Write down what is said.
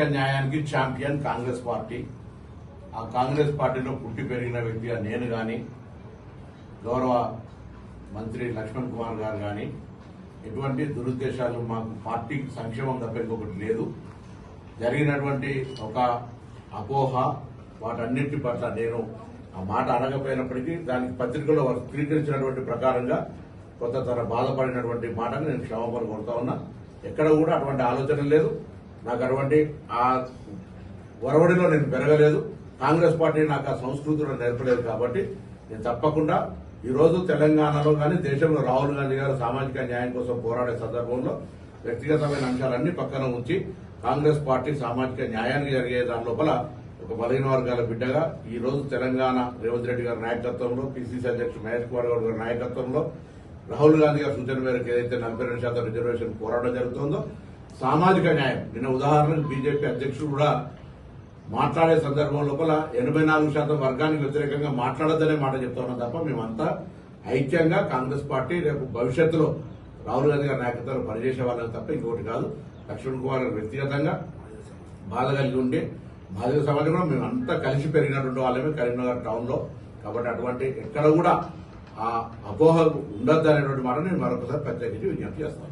సామాజిక న్యాయానికి champion Congress party. ఆ కాంగ్రెస్ పార్టీలో పుట్టి పెరిగిన వ్యక్తిగా నేను కానీ గౌరవ మంత్రి లక్ష్మణ్ కుమార్ గారు కానీ ఎటువంటి దురుద్దేశాలు మాకు పార్టీకి సంక్షేమం తప్ప ఇంకొకటి లేదు. జరిగినటువంటి ఒక అపోహ వాటన్నింటి పట్ల నేను ఆ మాట అడగపోయినప్పటికీ దానికి పత్రికలో వక్రీకరించినటువంటి ప్రకారంగా కొంత తన బాధపడినటువంటి మాటను నేను క్షమాపణ కొడుతా ఉన్నా. ఎక్కడ కూడా అటువంటి ఆలోచన లేదు. నాకు అటువంటి ఆ ఒరవడిలో నేను పెరగలేదు. కాంగ్రెస్ పార్టీ నాకు ఆ సంస్కృతిలో నేర్పలేదు కాబట్టి నేను తప్పకుండా ఈరోజు తెలంగాణలో కానీ దేశంలో రాహుల్ గాంధీ గారు సామాజిక న్యాయం కోసం పోరాడే సందర్భంలో వ్యక్తిగతమైన అంశాలన్నీ పక్కన ఉంచి కాంగ్రెస్ పార్టీ సామాజిక న్యాయానికి జరిగే దాని లోపల ఒక బలహీన వర్గాల బిడ్డగా ఈ రోజు తెలంగాణ రేవంత్ రెడ్డి గారి నాయకత్వంలో పిసిసి అధ్యక్షుడు మహేష్ కుమార్ గౌడ్ గారి నాయకత్వంలో రాహుల్ గాంధీ గారి సూచన మేరకు ఏదైతే నలభై రెండు శాతం రిజర్వేషన్ పోరాటం జరుగుతుందో సామాజిక న్యాయం. నిన్న ఉదాహరణకు బీజేపీ అధ్యక్షుడు కూడా మాట్లాడే సందర్భం లోపల ఎనభై నాలుగు శాతం వర్గానికి వ్యతిరేకంగా మాట్లాడద్దనే మాట చెప్తా ఉన్నాం తప్ప మేమంతా ఐక్యంగా కాంగ్రెస్ పార్టీ రేపు భవిష్యత్తులో రాహుల్ గాంధీ గారి నాయకత్వంలో పనిచేసే వాళ్ళని తప్ప ఇంకోటి కాదు. లక్ష్మణ్ కుమార్ గారు వ్యక్తిగతంగా బాధ కలిగి ఉండి బాధిత సమాజం కూడా మేమంతా కలిసి పెరిగినటువంటి వాళ్ళమే కరీంనగర్ టౌన్లో. కాబట్టి అటువంటి ఎక్కడ కూడా ఆ అపోహ ఉండద్దు అనేటువంటి మాట నేను మరొకసారి ప్రత్యేకించి విజ్ఞప్తి చేస్తాను